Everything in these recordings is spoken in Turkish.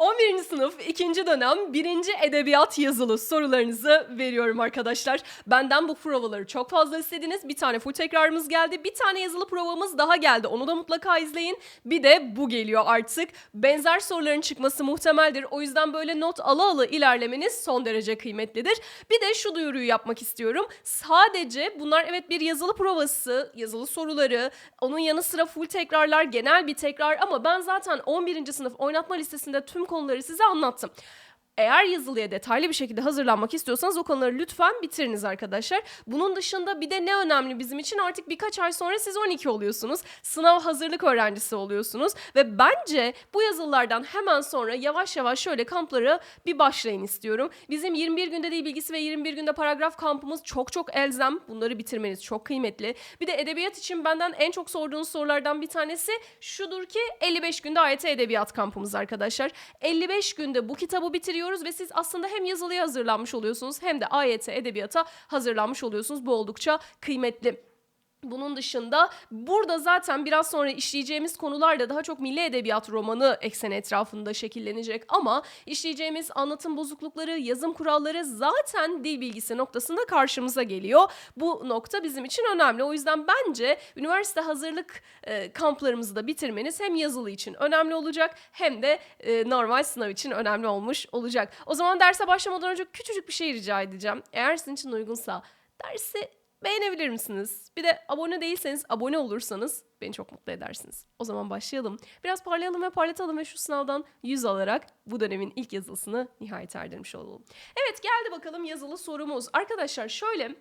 11. sınıf 2. dönem 1. edebiyat yazılı sorularınızı veriyorum arkadaşlar. Benden bu provaları çok fazla istediniz. Bir tane full tekrarımız geldi. Bir tane yazılı provamız daha geldi. Onu da mutlaka izleyin. Bir de bu geliyor artık. Benzer soruların çıkması muhtemeldir. O yüzden böyle not ala ala ilerlemeniz son derece kıymetlidir. Bir de şu duyuruyu yapmak istiyorum. Sadece bunlar evet bir yazılı provası, yazılı soruları, onun yanı sıra full tekrarlar, genel bir tekrar ama ben zaten 11. sınıf oynatma listesinde tüm konuları size anlattım. Eğer yazılıya detaylı bir şekilde hazırlanmak istiyorsanız o konuları lütfen bitiriniz arkadaşlar. Bunun dışında bir de ne önemli bizim için artık birkaç ay sonra siz 12 oluyorsunuz. Sınav hazırlık öğrencisi oluyorsunuz ve bence bu yazılılardan hemen sonra yavaş yavaş şöyle kamplara bir başlayın istiyorum. Bizim 21 günde dil bilgisi ve 21 günde paragraf kampımız çok çok elzem. Bunları bitirmeniz çok kıymetli. Bir de edebiyat için benden en çok sorduğunuz sorulardan bir tanesi şudur ki 55 günde AYT edebiyat kampımız arkadaşlar. 55 günde bu kitabı bitiriyoruz ve siz aslında hem yazılıya hazırlanmış oluyorsunuz hem de AYT edebiyata hazırlanmış oluyorsunuz. Bu oldukça kıymetli. Bunun dışında burada zaten biraz sonra işleyeceğimiz konular da daha çok milli edebiyat romanı ekseni etrafında şekillenecek ama işleyeceğimiz anlatım bozuklukları, yazım kuralları zaten dil bilgisi noktasında karşımıza geliyor. Bu nokta bizim için önemli. O yüzden bence üniversite hazırlık e, kamplarımızı da bitirmeniz hem yazılı için önemli olacak hem de e, normal sınav için önemli olmuş olacak. O zaman derse başlamadan önce küçücük bir şey rica edeceğim. Eğer sizin için uygunsa dersi beğenebilir misiniz? Bir de abone değilseniz abone olursanız beni çok mutlu edersiniz. O zaman başlayalım. Biraz parlayalım ve parlatalım ve şu sınavdan 100 alarak bu dönemin ilk yazılısını nihayet erdirmiş olalım. Evet geldi bakalım yazılı sorumuz. Arkadaşlar şöyle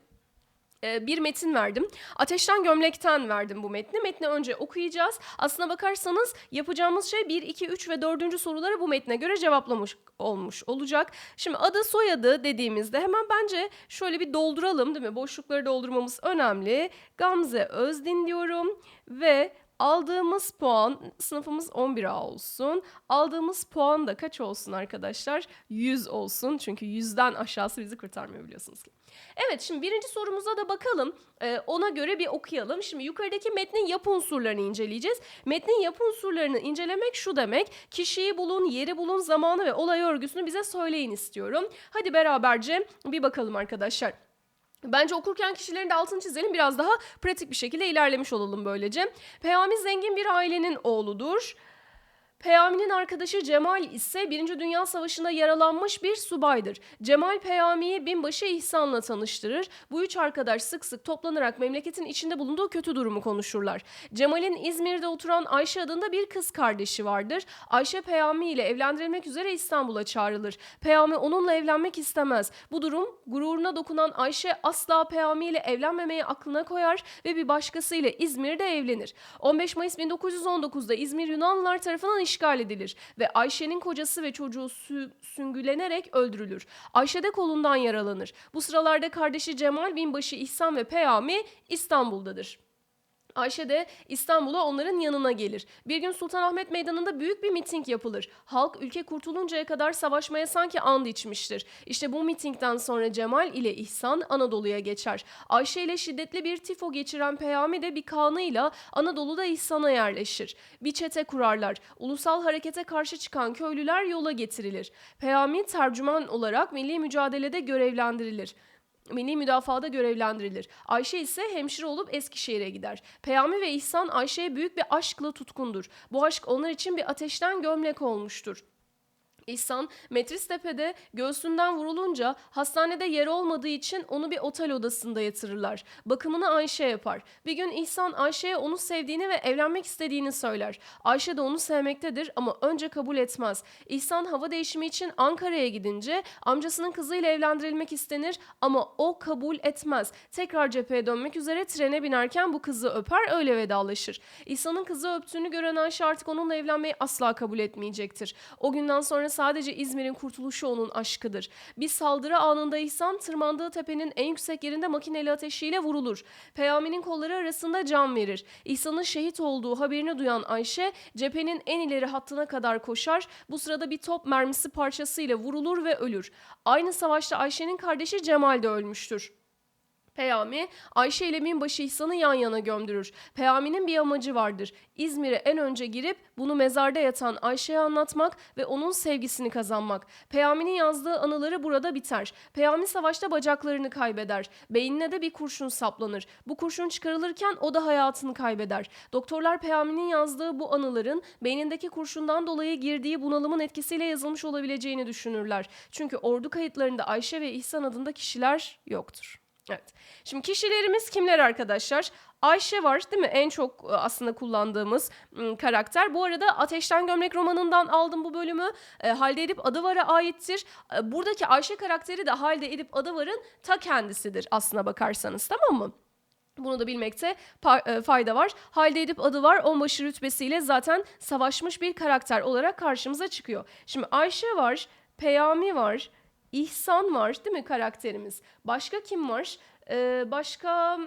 bir metin verdim. Ateşten Gömlekten verdim bu metni. Metni önce okuyacağız. Aslına bakarsanız yapacağımız şey 1, 2, 3 ve 4. soruları bu metne göre cevaplamış olmuş olacak. Şimdi adı soyadı dediğimizde hemen bence şöyle bir dolduralım değil mi? Boşlukları doldurmamız önemli. Gamze Özdin diyorum ve Aldığımız puan sınıfımız 11A olsun. Aldığımız puan da kaç olsun arkadaşlar? 100 olsun. Çünkü 100'den aşağısı bizi kurtarmıyor biliyorsunuz ki. Evet şimdi birinci sorumuza da bakalım. Ee, ona göre bir okuyalım. Şimdi yukarıdaki metnin yapı unsurlarını inceleyeceğiz. Metnin yapı unsurlarını incelemek şu demek. Kişiyi bulun, yeri bulun, zamanı ve olay örgüsünü bize söyleyin istiyorum. Hadi beraberce bir bakalım arkadaşlar. Bence okurken kişilerin de altını çizelim biraz daha pratik bir şekilde ilerlemiş olalım böylece. Peyami zengin bir ailenin oğludur. Peyami'nin arkadaşı Cemal ise Birinci Dünya Savaşı'nda yaralanmış bir subaydır. Cemal Peyami'yi binbaşı İhsan'la tanıştırır. Bu üç arkadaş sık sık toplanarak memleketin içinde bulunduğu kötü durumu konuşurlar. Cemal'in İzmir'de oturan Ayşe adında bir kız kardeşi vardır. Ayşe Peyami ile evlendirilmek üzere İstanbul'a çağrılır. Peyami onunla evlenmek istemez. Bu durum gururuna dokunan Ayşe asla Peyami ile evlenmemeyi aklına koyar ve bir başkasıyla İzmir'de evlenir. 15 Mayıs 1919'da İzmir Yunanlılar tarafından işgal edilir ve Ayşe'nin kocası ve çocuğu sü- süngülenerek öldürülür. Ayşe de kolundan yaralanır. Bu sıralarda kardeşi Cemal Binbaşı İhsan ve Peyami İstanbul'dadır. Ayşe de İstanbul'a onların yanına gelir. Bir gün Sultanahmet Meydanı'nda büyük bir miting yapılır. Halk ülke kurtuluncaya kadar savaşmaya sanki and içmiştir. İşte bu mitingden sonra Cemal ile İhsan Anadolu'ya geçer. Ayşe ile şiddetli bir tifo geçiren Peyami de bir kanıyla Anadolu'da İhsan'a yerleşir. Bir çete kurarlar. Ulusal harekete karşı çıkan köylüler yola getirilir. Peyami tercüman olarak milli mücadelede görevlendirilir. Milli müdafada görevlendirilir. Ayşe ise hemşire olup Eskişehir'e gider. Peyami ve İhsan Ayşe'ye büyük bir aşkla tutkundur. Bu aşk onlar için bir ateşten gömlek olmuştur. İhsan Metristepe'de göğsünden vurulunca hastanede yer olmadığı için onu bir otel odasında yatırırlar. Bakımını Ayşe yapar. Bir gün İhsan Ayşe'ye onu sevdiğini ve evlenmek istediğini söyler. Ayşe de onu sevmektedir ama önce kabul etmez. İhsan hava değişimi için Ankara'ya gidince amcasının kızıyla evlendirilmek istenir ama o kabul etmez. Tekrar cepheye dönmek üzere trene binerken bu kızı öper öyle vedalaşır. İhsan'ın kızı öptüğünü gören Ayşe artık onunla evlenmeyi asla kabul etmeyecektir. O günden sonra sadece İzmir'in kurtuluşu onun aşkıdır. Bir saldırı anında İhsan tırmandığı tepenin en yüksek yerinde makineli ateşiyle vurulur. Peyami'nin kolları arasında can verir. İhsan'ın şehit olduğu haberini duyan Ayşe cephenin en ileri hattına kadar koşar. Bu sırada bir top mermisi parçasıyla vurulur ve ölür. Aynı savaşta Ayşe'nin kardeşi Cemal de ölmüştür. Peyami, Ayşe ile binbaşı İhsan'ı yan yana gömdürür. Peyami'nin bir amacı vardır. İzmir'e en önce girip bunu mezarda yatan Ayşe'ye anlatmak ve onun sevgisini kazanmak. Peyami'nin yazdığı anıları burada biter. Peyami savaşta bacaklarını kaybeder. Beynine de bir kurşun saplanır. Bu kurşun çıkarılırken o da hayatını kaybeder. Doktorlar Peyami'nin yazdığı bu anıların beynindeki kurşundan dolayı girdiği bunalımın etkisiyle yazılmış olabileceğini düşünürler. Çünkü ordu kayıtlarında Ayşe ve İhsan adında kişiler yoktur. Evet. Şimdi kişilerimiz kimler arkadaşlar? Ayşe var değil mi? En çok e, aslında kullandığımız m, karakter. Bu arada Ateşten Gömlek romanından aldım bu bölümü. E, Halide Edip Adıvar'a aittir. E, buradaki Ayşe karakteri de Halide Edip Adıvar'ın ta kendisidir aslına bakarsanız tamam mı? Bunu da bilmekte e, fayda var. Halide Edip adı var. Onbaşı rütbesiyle zaten savaşmış bir karakter olarak karşımıza çıkıyor. Şimdi Ayşe var, Peyami var, İhsan var değil mi karakterimiz? Başka kim var? Ee, başka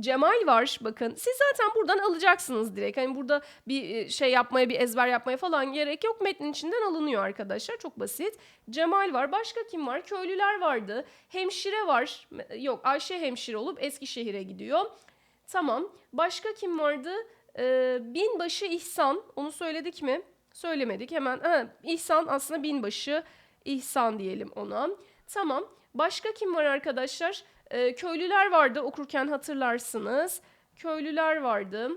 Cemal var bakın. Siz zaten buradan alacaksınız direkt. Hani burada bir e, şey yapmaya, bir ezber yapmaya falan gerek yok. Metnin içinden alınıyor arkadaşlar. Çok basit. Cemal var. Başka kim var? Köylüler vardı. Hemşire var. Yok Ayşe hemşire olup Eskişehir'e gidiyor. Tamam. Başka kim vardı? Ee, binbaşı İhsan. Onu söyledik mi? Söylemedik. Hemen ha, İhsan aslında binbaşı İhsan diyelim ona. Tamam. Başka kim var arkadaşlar? Ee, köylüler vardı okurken hatırlarsınız. Köylüler vardı.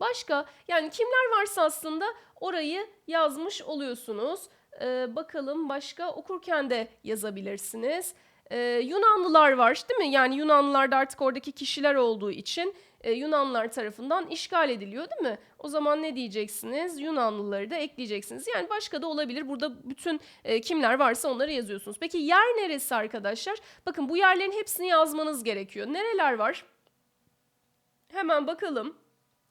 Başka yani kimler varsa aslında orayı yazmış oluyorsunuz. Ee, bakalım başka okurken de yazabilirsiniz. Ee, Yunanlılar var değil mi? Yani Yunanlılar da artık oradaki kişiler olduğu için e, Yunanlılar tarafından işgal ediliyor değil mi? O zaman ne diyeceksiniz? Yunanlıları da ekleyeceksiniz. Yani başka da olabilir. Burada bütün e, kimler varsa onları yazıyorsunuz. Peki yer neresi arkadaşlar? Bakın bu yerlerin hepsini yazmanız gerekiyor. Nereler var? Hemen bakalım.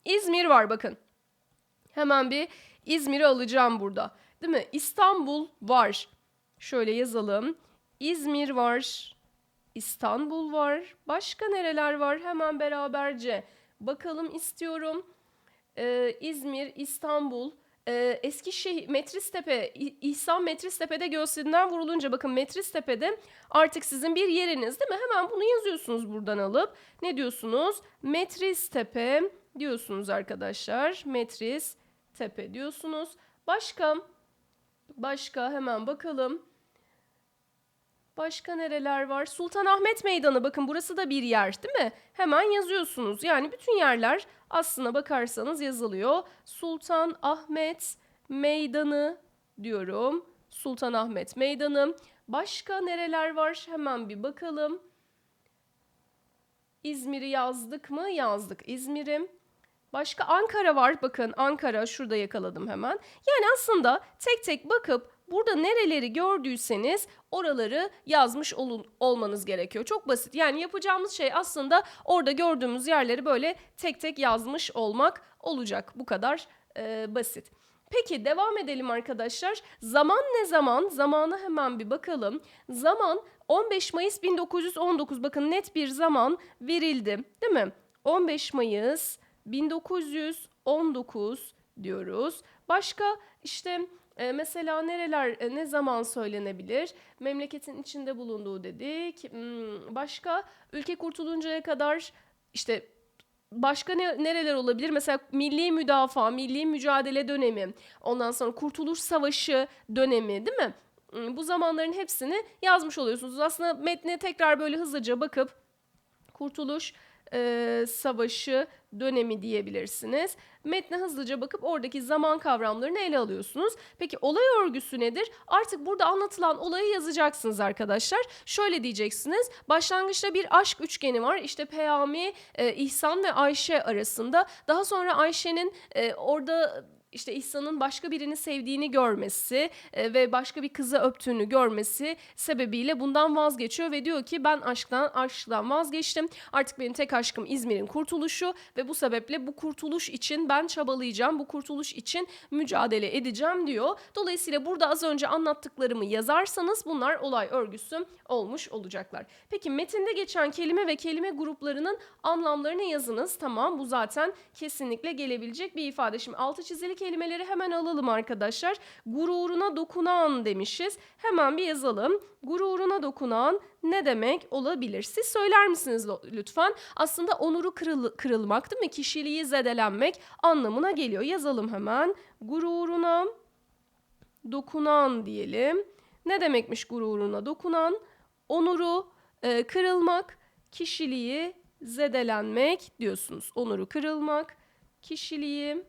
İzmir var bakın. Hemen bir İzmir'i alacağım burada. Değil mi? İstanbul var. Şöyle yazalım. İzmir var. İstanbul var. Başka nereler var? Hemen beraberce bakalım istiyorum. Ee, İzmir, İstanbul, ee, Eskişehir, Metristepe, İhsan Metristepe'de göğsünden vurulunca bakın Metristepe'de artık sizin bir yeriniz değil mi? Hemen bunu yazıyorsunuz buradan alıp. Ne diyorsunuz? Metristepe diyorsunuz arkadaşlar. Metristepe diyorsunuz. Başka? Başka hemen bakalım. Başka nereler var? Sultanahmet Meydanı bakın burası da bir yer değil mi? Hemen yazıyorsunuz. Yani bütün yerler aslına bakarsanız yazılıyor. Sultanahmet Meydanı diyorum. Sultanahmet Meydanı. Başka nereler var? Hemen bir bakalım. İzmir'i yazdık mı? Yazdık İzmir'i. Başka Ankara var. Bakın Ankara şurada yakaladım hemen. Yani aslında tek tek bakıp burada nereleri gördüyseniz oraları yazmış olun, olmanız gerekiyor. Çok basit. Yani yapacağımız şey aslında orada gördüğümüz yerleri böyle tek tek yazmış olmak olacak. Bu kadar e, basit. Peki devam edelim arkadaşlar. Zaman ne zaman? Zamana hemen bir bakalım. Zaman 15 Mayıs 1919. Bakın net bir zaman verildi. Değil mi? 15 Mayıs 1919 diyoruz. Başka işte e, mesela nereler e, ne zaman söylenebilir? Memleketin içinde bulunduğu dedik. Hmm, başka ülke kurtuluncaya kadar işte başka ne, nereler olabilir? Mesela milli müdafaa, milli mücadele dönemi, ondan sonra Kurtuluş Savaşı dönemi değil mi? Hmm, Bu zamanların hepsini yazmış oluyorsunuz. Aslında metne tekrar böyle hızlıca bakıp Kurtuluş e, Savaşı dönemi diyebilirsiniz. Metne hızlıca bakıp oradaki zaman kavramlarını ele alıyorsunuz. Peki olay örgüsü nedir? Artık burada anlatılan olayı yazacaksınız arkadaşlar. Şöyle diyeceksiniz. Başlangıçta bir aşk üçgeni var. İşte Peyami, e, İhsan ve Ayşe arasında. Daha sonra Ayşe'nin e, orada işte İhsan'ın başka birini sevdiğini görmesi e, ve başka bir kızı öptüğünü görmesi sebebiyle bundan vazgeçiyor ve diyor ki ben aşktan aşktan vazgeçtim. Artık benim tek aşkım İzmir'in kurtuluşu ve bu sebeple bu kurtuluş için ben çabalayacağım. Bu kurtuluş için mücadele edeceğim diyor. Dolayısıyla burada az önce anlattıklarımı yazarsanız bunlar olay örgüsü olmuş olacaklar. Peki metinde geçen kelime ve kelime gruplarının anlamlarını yazınız. Tamam bu zaten kesinlikle gelebilecek bir ifade. Şimdi altı çizili kelimeleri hemen alalım arkadaşlar. Gururuna dokunan demişiz. Hemen bir yazalım. Gururuna dokunan ne demek olabilir? Siz söyler misiniz lütfen? Aslında onuru kırıl- kırılmak değil mi? Kişiliği zedelenmek anlamına geliyor. Yazalım hemen. Gururuna dokunan diyelim. Ne demekmiş gururuna dokunan? Onuru e, kırılmak, kişiliği zedelenmek diyorsunuz. Onuru kırılmak, kişiliği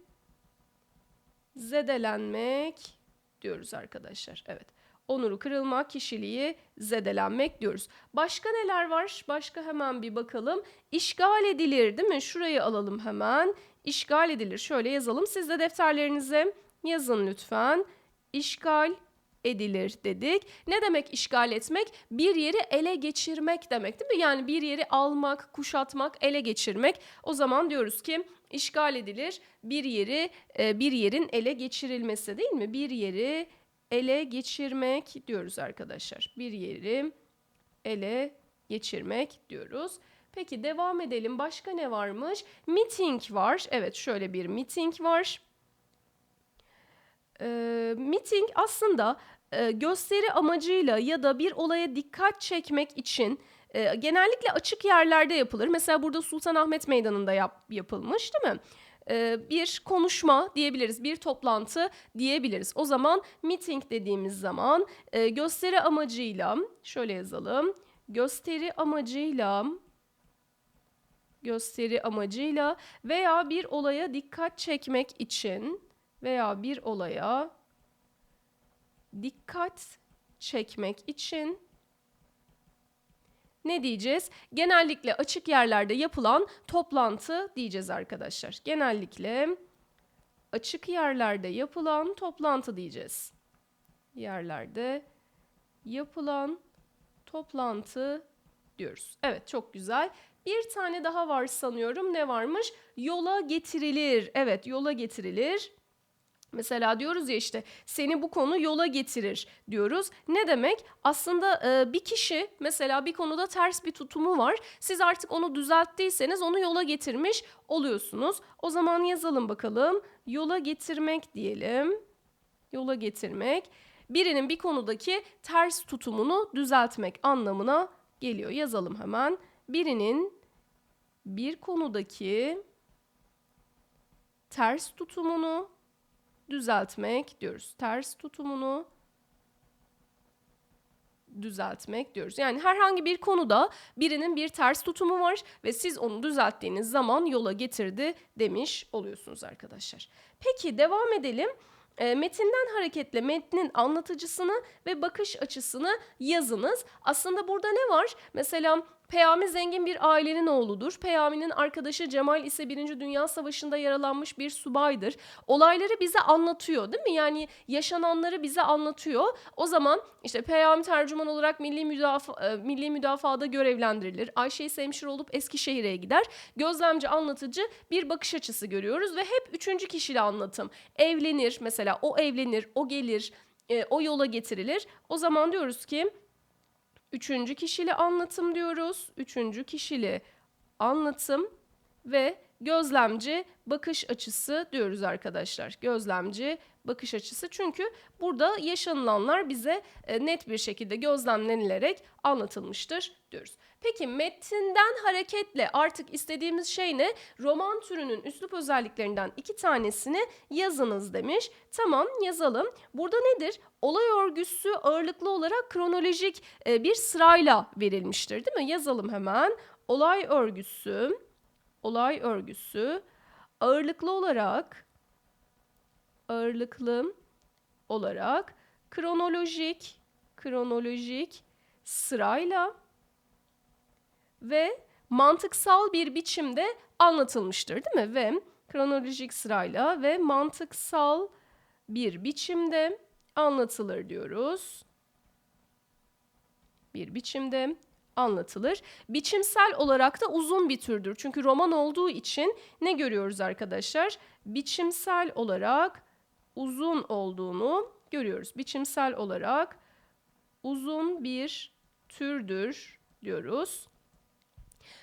zedelenmek diyoruz arkadaşlar. Evet. Onuru kırılmak, kişiliği zedelenmek diyoruz. Başka neler var? Başka hemen bir bakalım. İşgal edilir değil mi? Şurayı alalım hemen. İşgal edilir. Şöyle yazalım. Siz de defterlerinize yazın lütfen. İşgal edilir dedik. Ne demek işgal etmek? Bir yeri ele geçirmek demek değil mi? Yani bir yeri almak, kuşatmak, ele geçirmek. O zaman diyoruz ki işgal edilir. Bir yeri e, bir yerin ele geçirilmesi değil mi? Bir yeri ele geçirmek diyoruz arkadaşlar. Bir yeri ele geçirmek diyoruz. Peki devam edelim. Başka ne varmış? Meeting var. Evet şöyle bir meeting var. Ee, meeting aslında e, gösteri amacıyla ya da bir olaya dikkat çekmek için e, genellikle açık yerlerde yapılır. Mesela burada Sultanahmet Meydanı'nda yap, yapılmış değil mi? Ee, bir konuşma diyebiliriz, bir toplantı diyebiliriz. O zaman meeting dediğimiz zaman e, gösteri amacıyla, şöyle yazalım, gösteri amacıyla gösteri amacıyla veya bir olaya dikkat çekmek için veya bir olaya dikkat çekmek için ne diyeceğiz? Genellikle açık yerlerde yapılan toplantı diyeceğiz arkadaşlar. Genellikle açık yerlerde yapılan toplantı diyeceğiz. Yerlerde yapılan toplantı diyoruz. Evet çok güzel. Bir tane daha var sanıyorum. Ne varmış? Yola getirilir. Evet yola getirilir. Mesela diyoruz ya işte seni bu konu yola getirir diyoruz. Ne demek? Aslında e, bir kişi mesela bir konuda ters bir tutumu var. Siz artık onu düzelttiyseniz onu yola getirmiş oluyorsunuz. O zaman yazalım bakalım. Yola getirmek diyelim. Yola getirmek. Birinin bir konudaki ters tutumunu düzeltmek anlamına geliyor. Yazalım hemen. Birinin bir konudaki ters tutumunu düzeltmek diyoruz. Ters tutumunu düzeltmek diyoruz. Yani herhangi bir konuda birinin bir ters tutumu var ve siz onu düzelttiğiniz zaman yola getirdi demiş oluyorsunuz arkadaşlar. Peki devam edelim. E, metinden hareketle metnin anlatıcısını ve bakış açısını yazınız. Aslında burada ne var? Mesela Peyami zengin bir ailenin oğludur. Peyami'nin arkadaşı Cemal ise Birinci Dünya Savaşı'nda yaralanmış bir subaydır. Olayları bize anlatıyor değil mi? Yani yaşananları bize anlatıyor. O zaman işte Peyami tercüman olarak Milli, Müdafa e, Milli Müdafaa'da görevlendirilir. Ayşe ise hemşire olup Eskişehir'e gider. Gözlemci anlatıcı bir bakış açısı görüyoruz ve hep üçüncü kişili anlatım. Evlenir mesela o evlenir, o gelir, e, o yola getirilir. O zaman diyoruz ki Üçüncü kişili anlatım diyoruz. Üçüncü kişili anlatım ve gözlemci bakış açısı diyoruz arkadaşlar. Gözlemci bakış açısı çünkü burada yaşanılanlar bize e, net bir şekilde gözlemlenilerek anlatılmıştır diyoruz. Peki metinden hareketle artık istediğimiz şey ne? Roman türünün üslup özelliklerinden iki tanesini yazınız demiş. Tamam yazalım. Burada nedir? Olay örgüsü ağırlıklı olarak kronolojik e, bir sırayla verilmiştir değil mi? Yazalım hemen. Olay örgüsü, olay örgüsü ağırlıklı olarak ağırlıklı olarak kronolojik kronolojik sırayla ve mantıksal bir biçimde anlatılmıştır değil mi? Ve kronolojik sırayla ve mantıksal bir biçimde anlatılır diyoruz. Bir biçimde anlatılır. Biçimsel olarak da uzun bir türdür. Çünkü roman olduğu için ne görüyoruz arkadaşlar? Biçimsel olarak uzun olduğunu görüyoruz. Biçimsel olarak uzun bir türdür diyoruz.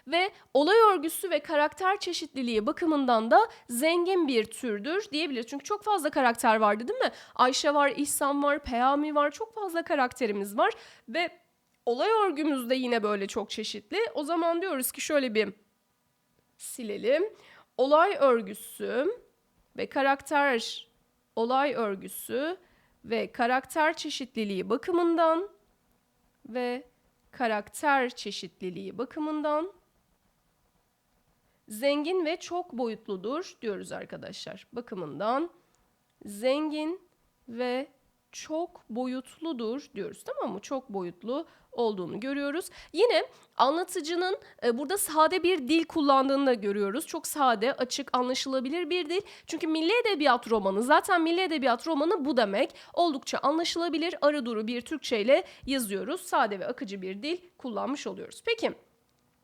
ve olay örgüsü ve karakter çeşitliliği bakımından da zengin bir türdür diyebiliriz. Çünkü çok fazla karakter vardı değil mi? Ayşe var, İhsan var, Peyami var, çok fazla karakterimiz var ve olay örgümüz de yine böyle çok çeşitli. O zaman diyoruz ki şöyle bir silelim. Olay örgüsü ve karakter olay örgüsü ve karakter çeşitliliği bakımından ve karakter çeşitliliği bakımından zengin ve çok boyutludur diyoruz arkadaşlar. Bakımından zengin ve çok boyutludur diyoruz tamam mı? Çok boyutlu olduğunu görüyoruz. Yine anlatıcının e, burada sade bir dil kullandığını da görüyoruz. Çok sade, açık, anlaşılabilir bir dil. Çünkü milli edebiyat romanı zaten milli edebiyat romanı bu demek. Oldukça anlaşılabilir, arı duru bir Türkçe ile yazıyoruz. Sade ve akıcı bir dil kullanmış oluyoruz. Peki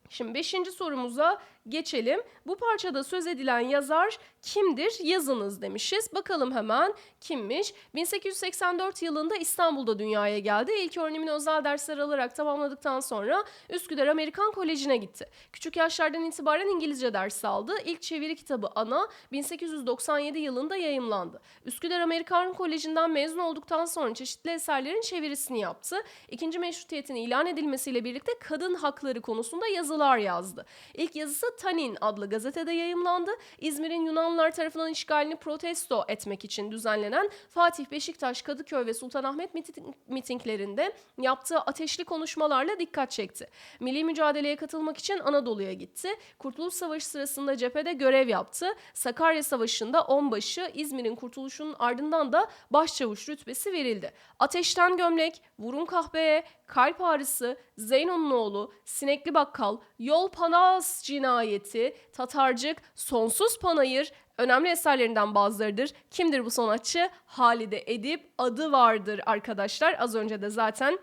Şimdi beşinci sorumuza geçelim. Bu parçada söz edilen yazar kimdir? Yazınız demişiz. Bakalım hemen kimmiş? 1884 yılında İstanbul'da dünyaya geldi. İlk öğrenimini özel dersler alarak tamamladıktan sonra Üsküdar Amerikan Koleji'ne gitti. Küçük yaşlardan itibaren İngilizce dersi aldı. İlk çeviri kitabı Ana 1897 yılında yayımlandı. Üsküdar Amerikan Koleji'nden mezun olduktan sonra çeşitli eserlerin çevirisini yaptı. İkinci meşrutiyetin ilan edilmesiyle birlikte kadın hakları konusunda yazılar yazdı. İlk yazısı Tanin adlı gazetede yayımlandı. İzmir'in Yunanlılar tarafından işgalini protesto etmek için düzenlenen Fatih Beşiktaş, Kadıköy ve Sultanahmet miting- mitinglerinde yaptığı ateşli konuşmalarla dikkat çekti. Milli mücadeleye katılmak için Anadolu'ya gitti. Kurtuluş Savaşı sırasında cephede görev yaptı. Sakarya Savaşı'nda onbaşı, İzmir'in kurtuluşunun ardından da başçavuş rütbesi verildi. Ateşten gömlek, vurun kahveye, kalp ağrısı, Zeyno'nun oğlu, sinekli bakkal, yol panas cinayeti, tatarcık, sonsuz panayır önemli eserlerinden bazılarıdır. Kimdir bu sanatçı? Halide Edip adı vardır arkadaşlar. Az önce de zaten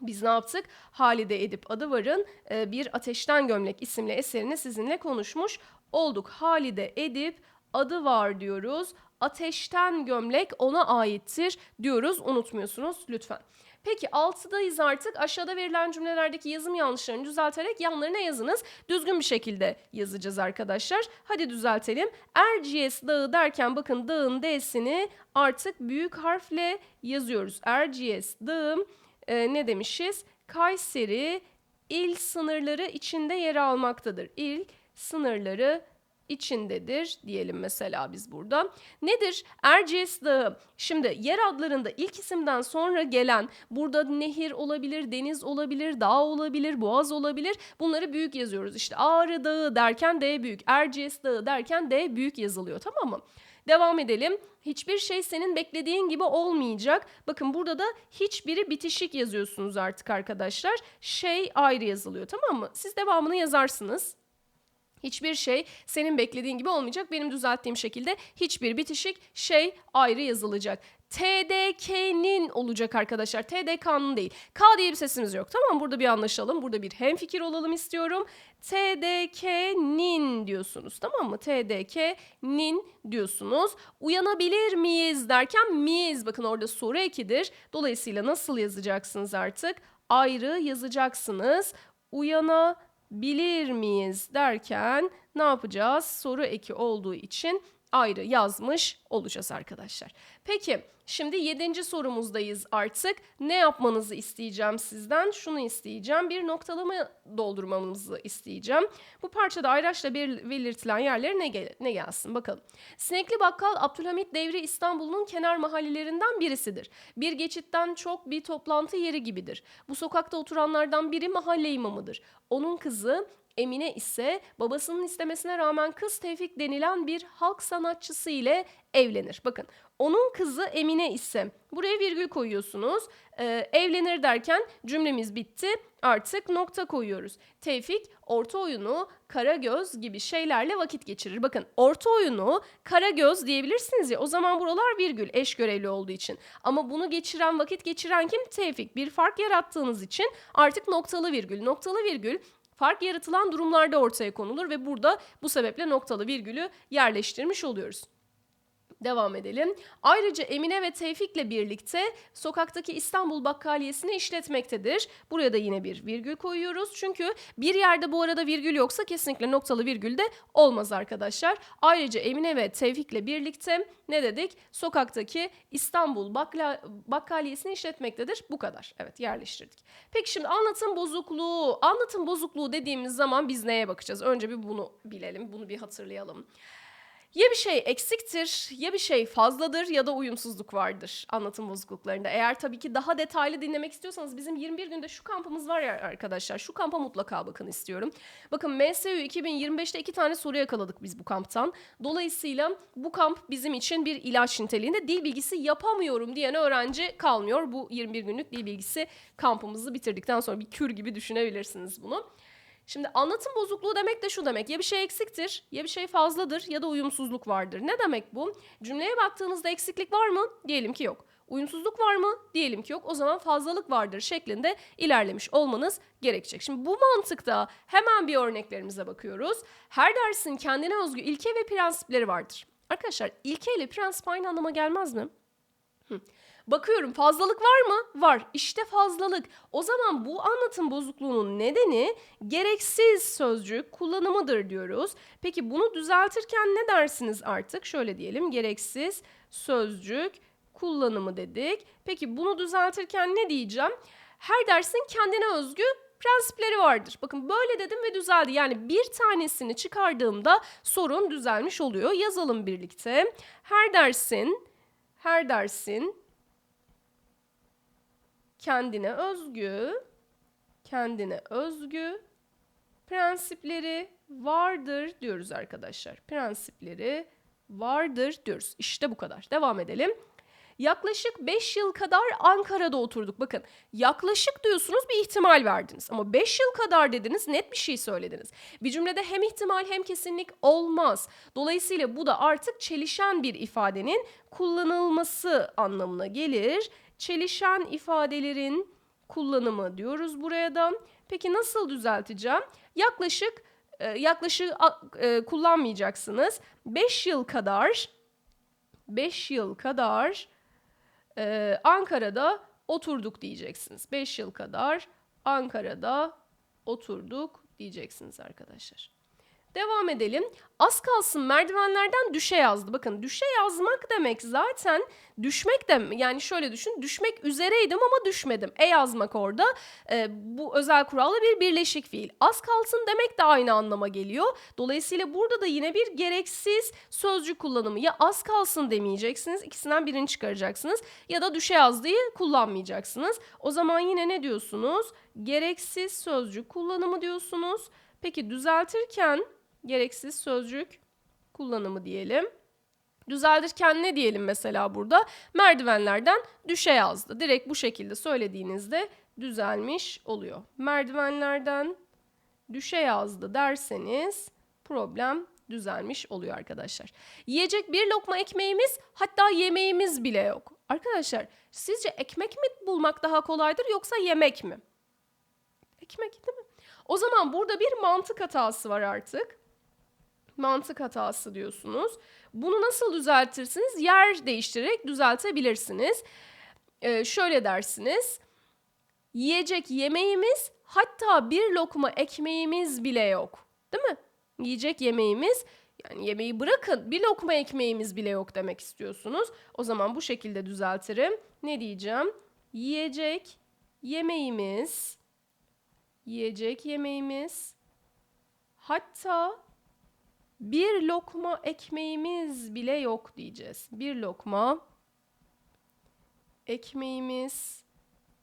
biz ne yaptık? Halide Edip Adıvar'ın e, bir Ateşten Gömlek isimli eserini sizinle konuşmuş olduk. Halide Edip adı var diyoruz. Ateşten gömlek ona aittir diyoruz. Unutmuyorsunuz lütfen. Peki 6'dayız artık. Aşağıda verilen cümlelerdeki yazım yanlışlarını düzelterek yanlarına yazınız. Düzgün bir şekilde yazacağız arkadaşlar. Hadi düzeltelim. Erciyes Dağı derken bakın dağın D'sini artık büyük harfle yazıyoruz. Erciyes Dağı e, ne demişiz? Kayseri il sınırları içinde yer almaktadır. İl sınırları içindedir diyelim mesela biz burada. Nedir? Erciyes Dağı. Şimdi yer adlarında ilk isimden sonra gelen burada nehir olabilir, deniz olabilir, dağ olabilir, boğaz olabilir. Bunları büyük yazıyoruz. İşte Ağrı Dağı derken D büyük, Erciyes Dağı derken D büyük yazılıyor tamam mı? Devam edelim. Hiçbir şey senin beklediğin gibi olmayacak. Bakın burada da hiçbiri bitişik yazıyorsunuz artık arkadaşlar. Şey ayrı yazılıyor tamam mı? Siz devamını yazarsınız. Hiçbir şey senin beklediğin gibi olmayacak. Benim düzelttiğim şekilde hiçbir bitişik şey ayrı yazılacak. TDK'nin olacak arkadaşlar. TDK'nın değil. K diye bir sesimiz yok. Tamam burada bir anlaşalım. Burada bir hemfikir olalım istiyorum. TDK'nin diyorsunuz. Tamam mı? TDK'nin diyorsunuz. Uyanabilir miyiz derken miyiz. Bakın orada soru ekidir. Dolayısıyla nasıl yazacaksınız artık? Ayrı yazacaksınız. Uyanabilir miyiz derken ne yapacağız? Soru eki olduğu için ayrı yazmış olacağız arkadaşlar. Peki şimdi yedinci sorumuzdayız artık. Ne yapmanızı isteyeceğim sizden? Şunu isteyeceğim. Bir noktalama doldurmamızı isteyeceğim. Bu parçada ayraçla belirtilen yerlere ne, gel- ne gelsin bakalım. Sinekli Bakkal Abdülhamit Devri İstanbul'un kenar mahallelerinden birisidir. Bir geçitten çok bir toplantı yeri gibidir. Bu sokakta oturanlardan biri mahalle imamıdır. Onun kızı Emine ise babasının istemesine rağmen kız Tevfik denilen bir halk sanatçısı ile evlenir. Bakın onun kızı Emine ise buraya virgül koyuyorsunuz. Ee, evlenir derken cümlemiz bitti. Artık nokta koyuyoruz. Tevfik orta oyunu, Karagöz gibi şeylerle vakit geçirir. Bakın orta oyunu, Karagöz diyebilirsiniz ya o zaman buralar virgül eş görevli olduğu için. Ama bunu geçiren, vakit geçiren kim? Tevfik. Bir fark yarattığınız için artık noktalı virgül. Noktalı virgül fark yaratılan durumlarda ortaya konulur ve burada bu sebeple noktalı virgülü yerleştirmiş oluyoruz. Devam edelim. Ayrıca Emine ve Tevfik'le birlikte sokaktaki İstanbul Bakkaliyesi'ni işletmektedir. Buraya da yine bir virgül koyuyoruz. Çünkü bir yerde bu arada virgül yoksa kesinlikle noktalı virgül de olmaz arkadaşlar. Ayrıca Emine ve Tevfik'le birlikte ne dedik? Sokaktaki İstanbul Bakla, Bakkaliyesi'ni işletmektedir. Bu kadar. Evet yerleştirdik. Peki şimdi anlatım bozukluğu. Anlatım bozukluğu dediğimiz zaman biz neye bakacağız? Önce bir bunu bilelim. Bunu bir hatırlayalım. Ya bir şey eksiktir, ya bir şey fazladır ya da uyumsuzluk vardır anlatım bozukluklarında. Eğer tabii ki daha detaylı dinlemek istiyorsanız bizim 21 günde şu kampımız var ya arkadaşlar. Şu kampa mutlaka bakın istiyorum. Bakın MSU 2025'te iki tane soru yakaladık biz bu kamptan. Dolayısıyla bu kamp bizim için bir ilaç niteliğinde dil bilgisi yapamıyorum diyen öğrenci kalmıyor. Bu 21 günlük dil bilgisi kampımızı bitirdikten sonra bir kür gibi düşünebilirsiniz bunu. Şimdi anlatım bozukluğu demek de şu demek. Ya bir şey eksiktir, ya bir şey fazladır ya da uyumsuzluk vardır. Ne demek bu? Cümleye baktığınızda eksiklik var mı? Diyelim ki yok. Uyumsuzluk var mı? Diyelim ki yok. O zaman fazlalık vardır şeklinde ilerlemiş olmanız gerekecek. Şimdi bu mantıkta hemen bir örneklerimize bakıyoruz. Her dersin kendine özgü ilke ve prensipleri vardır. Arkadaşlar ilke ile prensip aynı anlama gelmez mi? Hı. Bakıyorum fazlalık var mı? Var. İşte fazlalık. O zaman bu anlatım bozukluğunun nedeni gereksiz sözcük kullanımıdır diyoruz. Peki bunu düzeltirken ne dersiniz artık? Şöyle diyelim gereksiz sözcük kullanımı dedik. Peki bunu düzeltirken ne diyeceğim? Her dersin kendine özgü prensipleri vardır. Bakın böyle dedim ve düzeldi. Yani bir tanesini çıkardığımda sorun düzelmiş oluyor. Yazalım birlikte. Her dersin her dersin kendine özgü, kendine özgü prensipleri vardır diyoruz arkadaşlar. Prensipleri vardır diyoruz. İşte bu kadar. Devam edelim. Yaklaşık 5 yıl kadar Ankara'da oturduk. Bakın yaklaşık diyorsunuz bir ihtimal verdiniz. Ama 5 yıl kadar dediniz net bir şey söylediniz. Bir cümlede hem ihtimal hem kesinlik olmaz. Dolayısıyla bu da artık çelişen bir ifadenin kullanılması anlamına gelir. Çelişen ifadelerin kullanımı diyoruz buraya da. Peki nasıl düzelteceğim? Yaklaşık e, yaklaşık e, kullanmayacaksınız. 5 yıl kadar 5 yıl kadar e, Ankara'da oturduk diyeceksiniz. 5 yıl kadar Ankara'da oturduk diyeceksiniz arkadaşlar. Devam edelim. Az kalsın merdivenlerden düşe yazdı. Bakın düşe yazmak demek zaten düşmek de yani şöyle düşün düşmek üzereydim ama düşmedim. E yazmak orada e, bu özel kuralla bir birleşik fiil. Az kalsın demek de aynı anlama geliyor. Dolayısıyla burada da yine bir gereksiz sözcük kullanımı. Ya az kalsın demeyeceksiniz ikisinden birini çıkaracaksınız ya da düşe yazdığı kullanmayacaksınız. O zaman yine ne diyorsunuz? Gereksiz sözcük kullanımı diyorsunuz. Peki düzeltirken gereksiz sözcük kullanımı diyelim. Düzeltirken ne diyelim mesela burada? Merdivenlerden düşe yazdı. Direkt bu şekilde söylediğinizde düzelmiş oluyor. Merdivenlerden düşe yazdı derseniz problem düzelmiş oluyor arkadaşlar. Yiyecek bir lokma ekmeğimiz hatta yemeğimiz bile yok. Arkadaşlar sizce ekmek mi bulmak daha kolaydır yoksa yemek mi? Ekmek değil mi? O zaman burada bir mantık hatası var artık mantık hatası diyorsunuz. Bunu nasıl düzeltirsiniz? Yer değiştirerek düzeltebilirsiniz. Ee, şöyle dersiniz. Yiyecek yemeğimiz hatta bir lokma ekmeğimiz bile yok. Değil mi? Yiyecek yemeğimiz yani yemeği bırakın bir lokma ekmeğimiz bile yok demek istiyorsunuz. O zaman bu şekilde düzeltirim. Ne diyeceğim? Yiyecek yemeğimiz yiyecek yemeğimiz hatta bir lokma ekmeğimiz bile yok diyeceğiz. Bir lokma ekmeğimiz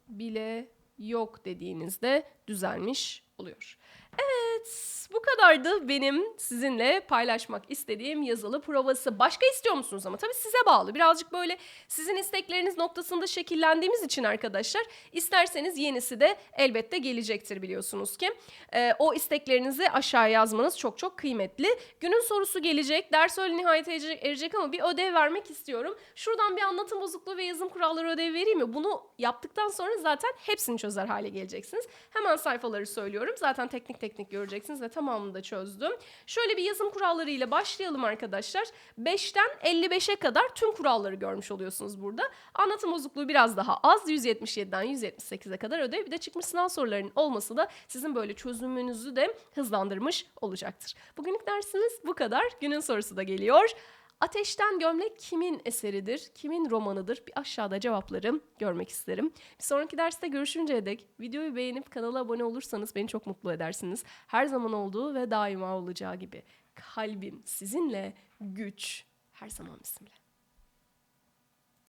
bile yok dediğinizde düzelmiş oluyor. Evet, bu kadardı benim sizinle paylaşmak istediğim yazılı provası. Başka istiyor musunuz ama? Tabii size bağlı. Birazcık böyle sizin istekleriniz noktasında şekillendiğimiz için arkadaşlar isterseniz yenisi de elbette gelecektir biliyorsunuz ki. Ee, o isteklerinizi aşağı yazmanız çok çok kıymetli. Günün sorusu gelecek. Ders öyle nihayete erecek ama bir ödev vermek istiyorum. Şuradan bir anlatım bozukluğu ve yazım kuralları ödevi vereyim mi? Bunu yaptıktan sonra zaten hepsini çözer hale geleceksiniz. Hemen sayfaları söylüyorum. Zaten teknik teknik göreceksiniz ve tamamını da çözdüm. Şöyle bir yazım kurallarıyla başlayalım arkadaşlar. 5'ten 55'e kadar tüm kuralları görmüş oluyorsunuz burada. Anlatım bozukluğu biraz daha az. 177'den 178'e kadar ödev. Bir de çıkmış sınav sorularının olması da sizin böyle çözümünüzü de hızlandırmış olacaktır. Bugünlük dersimiz bu kadar. Günün sorusu da geliyor. Ateşten Gömlek kimin eseridir? Kimin romanıdır? Bir aşağıda cevapları görmek isterim. Bir sonraki derste görüşünceye dek videoyu beğenip kanala abone olursanız beni çok mutlu edersiniz. Her zaman olduğu ve daima olacağı gibi kalbim sizinle, güç her zaman bizimle.